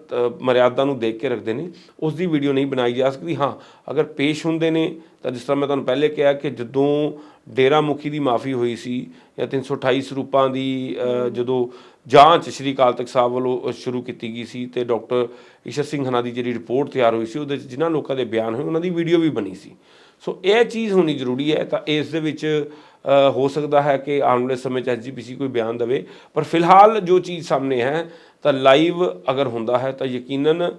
ਮਰਿਆਦਾ ਨੂੰ ਦੇਖ ਕੇ ਰੱਖਦੇ ਨੇ ਉਸ ਦੀ ਵੀਡੀਓ ਨਹੀਂ ਬਣਾਈ ਜਾ ਸਕਦੀ। ਹਾਂ, ਅਗਰ ਪੇਸ਼ ਹੁੰਦੇ ਨੇ, ਤਾਂ ਜਿਸ ਤਰ੍ਹਾਂ ਮੈਂ ਤੁਹਾਨੂੰ ਪਹਿਲੇ ਕਿਹਾ ਕਿ ਜਦੋਂ ਡੇਰਾ ਮੁਖੀ ਦੀ ਮਾਫੀ ਹੋਈ ਸੀ ਜਾਂ 328 ਸਰੂਪਾਂ ਦੀ ਜਦੋਂ ਜਾਂਚ ਸ਼੍ਰੀ ਅਕਾਲ ਤਖਤ ਸਾਹਿਬ ਵੱਲੋਂ ਸ਼ੁਰੂ ਕੀਤੀ ਗਈ ਸੀ ਤੇ ਡਾਕਟਰ ਈਸ਼ਰ ਸਿੰਘ ਹਨਾ ਦੀ ਜਿਹੜੀ ਰਿਪੋਰਟ ਤਿਆਰ ਹੋਈ ਸੀ, ਉਹਦੇ ਵਿੱਚ ਜਿਨ੍ਹਾਂ ਲੋਕਾਂ ਦੇ ਬਿਆਨ ਹੋਏ, ਉਹਨਾਂ ਦੀ ਵੀਡੀਓ ਵੀ ਬਣੀ ਸੀ। ਸੋ ਇਹ ਚੀਜ਼ ਹੋਣੀ ਜ਼ਰੂਰੀ ਹੈ, ਤਾਂ ਇਸ ਦੇ ਵਿੱਚ ਹੋ ਸਕਦਾ ਹੈ ਕਿ ਆਉਣ ਵਾਲੇ ਸਮੇਂ 'ਚ ਐਸਜੀਪੀਸੀ ਕੋਈ ਬਿਆਨ ਦੇਵੇ। ਪਰ ਫਿਲਹਾਲ ਜੋ ਚੀਜ਼ ਸਾਹਮਣੇ ਹੈ, ਤਾਂ ਲਾਈਵ ਅਗਰ ਹੁੰਦਾ ਹੈ, ਤਾਂ ਯਕੀਨਨ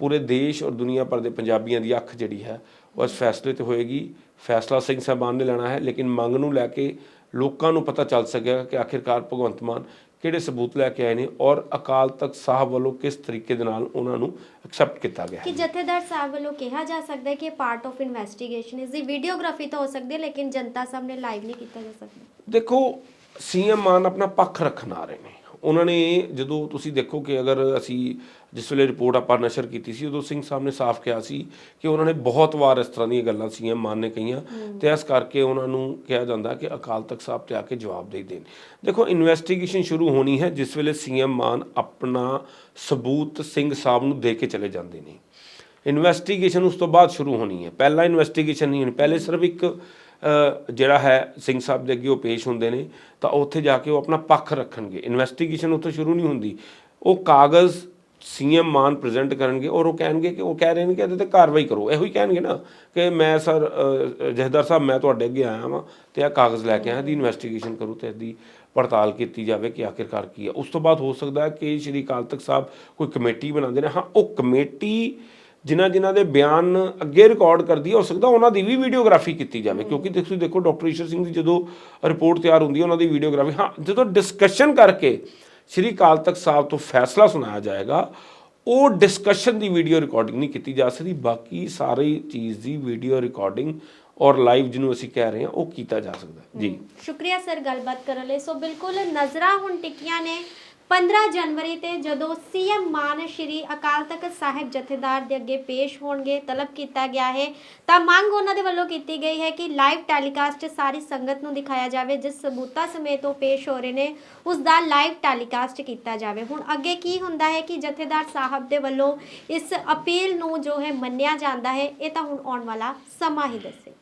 ਪੂਰੇ ਦੇਸ਼ ਔਰ ਦੁਨੀਆ ਭਰ ਦੇ ਪੰਜਾਬੀਆਂ ਦੀ ਅੱਖ ਜਿਹੜੀ ਹੈ, ਉਹ ਇਸ ਫੈਸਲੇ ਤੇ ਹੋਏਗੀ। ਫੈਸਲਾ ਸਿੰਘ ਸਾਹਿਬਾਨ ਨੇ ਲੈਣਾ ਹੈ, ਲੇਕਿਨ ਮੰਗ ਨੂੰ ਲੈ ਕੇ ਲੋਕਾਂ ਨੂੰ ਪਤਾ ਚੱਲ ਸਕਿਆ ਕਿ ਆਖਿਰਕਾਰ ਭਗਵੰਤ ਮਾਨ ਕਿਹੜੇ ਸਬੂਤ ਲੈ ਕੇ ਆਏ ਨੇ ਔਰ ਅਕਾਲ ਤਖਤ ਸਾਹਿਬ ਵੱਲੋਂ ਕਿਸ ਤਰੀਕੇ ਦੇ ਨਾਲ ਉਹਨਾਂ ਨੂੰ ਐਕਸੈਪਟ ਕੀਤਾ ਗਿਆ ਕਿ ਹੈ ਜਥੇਦਾਰ ਸਾਹਿਬ ਵੱਲੋਂ ਕਿਹਾ ਜਾ ਸਕਦਾ ਹੈ ਕਿ ਪਾਰਟ ਆਫ ਇਨਵੈਸਟੀਗੇਸ਼ਨ ਇਸ ਦੀ ਵੀਡੀਓਗ੍ਰਾਫੀ ਤਾਂ ਹੋ ਸਕਦੀ ਹੈ ਲੇਕਿਨ ਜਨਤਾ ਸਾਹਮਣੇ ਲਾਈਵ ਨਹੀਂ ਕੀਤਾ ਜਾ ਸਕਦਾ। ਦੇਖੋ ਸੀਐਮ ਮਾਨ ਆਪਣਾ ਪੱਖ ਰੱਖਣ ਆ ਰਹੇ ਨੇ। ਉਹਨਾਂ ਨੇ ਜਦੋਂ ਤੁਸੀਂ ਦੇਖੋ ਕਿ ਅਗਰ ਅਸੀਂ ਜਿਸ ਵੇਲੇ ਰਿਪੋਰਟ ਆਪਾਂ ਨਸ਼ਰ ਕੀਤੀ ਸੀ ਉਦੋਂ ਸਿੰਘ ਸਾਹਿਬ ਨੇ ਸਾਫ਼ ਕਿਹਾ ਸੀ ਕਿ ਉਹਨਾਂ ਨੇ ਬਹੁਤ ਵਾਰ ਇਸ ਤਰ੍ਹਾਂ ਦੀਆਂ ਗੱਲਾਂ ਸੀਐਮ ਮਾਨ ਨੇ ਕਹੀਆਂ। ਤੇ ਇਸ ਕਰਕੇ ਉਹਨਾਂ ਨੂੰ ਕਿਹਾ ਜਾਂਦਾ ਕਿ ਅਕਾਲ ਤਖਤ ਸਾਹਿਬ ਤੇ ਆ ਕੇ ਜਵਾਬ ਦੇ ਦੇਣ। ਦੇਖੋ ਇਨਵੈਸਟੀਗੇਸ਼ਨ ਸ਼ੁਰੂ ਹੋਣੀ ਹੈ ਜਿਸ ਵੇਲੇ ਸੀਐਮ ਮਾਨ ਆਪਣਾ ਸਬੂਤ ਸਿੰਘ ਸਾਹਿਬ ਨੂੰ ਦੇ ਕੇ ਚਲੇ ਜਾਂਦੇ ਨੇ। ਇਨਵੈਸਟੀਗੇਸ਼ਨ ਉਸ ਤੋਂ ਬਾਅਦ ਸ਼ੁਰੂ ਹੋਣੀ ਹੈ। ਪਹਿਲਾਂ ਇਨਵੈਸਟੀਗੇਸ਼ਨ ਨਹੀਂ ਹੋਣੀ ਪਹਿਲੇ ਸਿਰਫ ਇੱਕ ਜਿਹੜਾ ਹੈ ਸਿੰਘ ਸਾਹਿਬ ਦੇ ਅੱਗੇ ਉਹ ਪੇਸ਼ ਹੁੰਦੇ ਨੇ ਤਾਂ ਉੱਥੇ ਜਾ ਕੇ ਉਹ ਆਪਣਾ ਪੱਖ ਰੱਖਣਗੇ। ਇਨਵੈਸਟੀਗੇਸ਼ਨ ਉੱਥੋਂ ਸ਼ੁਰੂ ਨਹੀਂ ਹੁੰਦੀ। ਉਹ ਕਾਗਜ਼ ਸੀਐਮ ਮਾਨ ਪ੍ਰੈਜ਼ੈਂਟ ਕਰਨਗੇ ਔਰ ਉਹ ਕਹਿਣਗੇ ਕਿ ਉਹ ਕਹਿ ਰਹੇ ਨੇ ਕਿ ਇਹਦੇ ਤੇ ਕਾਰਵਾਈ ਕਰੋ। ਇਹੋ ਹੀ ਕਹਿਣਗੇ ਨਾ ਕਿ ਮੈਂ ਸਰ ਅ, ਜਥੇਦਾਰ ਸਾਹਿਬ ਮੈਂ ਤੁਹਾਡੇ ਅੱਗੇ ਆਇਆ ਵਾਂ ਤੇ ਇਹ ਕਾਗਜ਼ ਲੈ ਕੇ ਆਇਆ ਦੀ ਇਨਵੈਸਟੀਗੇਸ਼ਨ ਕਰੋ ਤੇ ਇਹਦੀ ਪੜਤਾਲ ਕੀਤੀ ਜਾਵੇ ਕਿ ਆਖਿਰਕਾਰ ਕੀ ਹੈ। ਉਸ ਤੋਂ ਬਾਅਦ ਹੋ ਸਕਦਾ ਹੈ ਕਿ ਸ਼੍ਰੀ ਅਕਾਲ ਤਖਤ ਸਾਹਿਬ ਕੋਈ ਕਮੇਟੀ ਬਣਾਉਂਦੇ ਨੇ। ਹਾਂ ਉਹ ਕਮੇਟੀ ਜਿਨ੍ਹਾਂ ਜਿਨ੍ਹਾਂ ਦੇ ਬਿਆਨ ਅੱਗੇ ਰਿਕਾਰਡ ਕਰਦੀ ਹੈ ਸਕਦਾ ਉਹਨਾਂ ਦੀ ਵੀ ਵੀਡੀਓਗ੍ਰਾਫੀ ਕੀਤੀ ਜਾਵੇ ਕਿਉਂਕਿ ਤੁਸੀਂ ਦੇਖੋ ਡਾਕਟਰ ਈਸ਼ਰ ਸਿੰਘ ਦੀ ਜਦੋਂ ਰਿਪੋਰਟ ਤਿਆਰ ਹੁੰਦੀ ਹੈ ਉਹਨਾਂ ਦੀ ਵੀਡੀਓਗ੍ਰਾਫੀ ਹਾਂ ਜਦੋਂ ਡਿਸਕਸ਼ਨ ਕਰਕੇ ਸ਼੍ਰੀ ਅਕਾਲ ਤਖਤ ਸਾਹਿਬ ਤੋਂ ਫੈਸਲਾ ਸੁਣਾਇਆ ਜਾਏਗਾ ਉਹ ਡਿਸਕਸ਼ਨ ਦੀ ਵੀਡੀਓ ਰਿਕਾਰਡਿੰਗ ਨਹੀਂ ਕੀਤੀ ਜਾ ਸਕਦੀ ਬਾਕੀ ਸਾਰੀ ਚੀਜ਼ ਦੀ ਵੀਡੀਓ ਰਿਕਾਰਡਿੰਗ ਔਰ ਲਾਈਵ ਜਿਹਨੂੰ ਅਸੀਂ ਕਹਿ ਰਹੇ ਹਾਂ ਉਹ ਕੀਤਾ ਜਾ ਸਕਦਾ। ਜੀ। ਸ਼ੁਕਰੀਆ ਸਰ ਗੱਲਬਾਤ ਕਰਨ ਲਈ। ਸੋ ਬਿਲਕੁਲ ਨਜ਼ਰਾਂ ਹੁਣ ਟਿਕੀਆਂ ਨੇ। 15 ਜਨਵਰੀ ਤੇ ਜਦੋਂ ਸੀਐਮ ਮਾਨ ਸ਼੍ਰੀ ਅਕਾਲ ਤਖਤ ਸਾਹਿਬ ਜਥੇਦਾਰ ਦੇ ਅੱਗੇ ਪੇਸ਼ ਹੋਣਗੇ, ਤਲਬ ਕੀਤਾ ਗਿਆ ਹੈ, ਤਾਂ ਮੰਗ ਉਹਨਾਂ ਦੇ ਵੱਲੋਂ ਕੀਤੀ ਗਈ ਹੈ ਕਿ ਲਾਈਵ ਟੈਲੀਕਾਸਟ ਸਾਰੀ ਸੰਗਤ ਨੂੰ ਦਿਖਾਇਆ ਜਾਵੇ, ਜਿਸ ਸਬੂਤਾਂ ਸਮੇਤ ਉਹ ਪੇਸ਼ ਹੋ ਰਹੇ ਨੇ ਉਸ ਦਾ ਲਾਈਵ ਟੈਲੀਕਾਸਟ ਕੀਤਾ ਜਾਵੇ। ਹੁਣ ਅੱਗੇ ਕੀ ਹੁੰਦਾ ਹੈ ਕਿ ਜਥੇਦਾਰ ਸਾਹਿਬ ਦੇ ਵੱਲੋਂ ਇਸ ਅਪੀਲ ਨੂੰ ਜੋ ਹੈ ਮੰਨਿਆ ਜਾਂਦਾ ਹੈ, ਇਹ ਤਾਂ ਹੁਣ ਆਉਣ ਵਾਲਾ ਸਮਾਂ ਹੀ ਦੱਸੇ।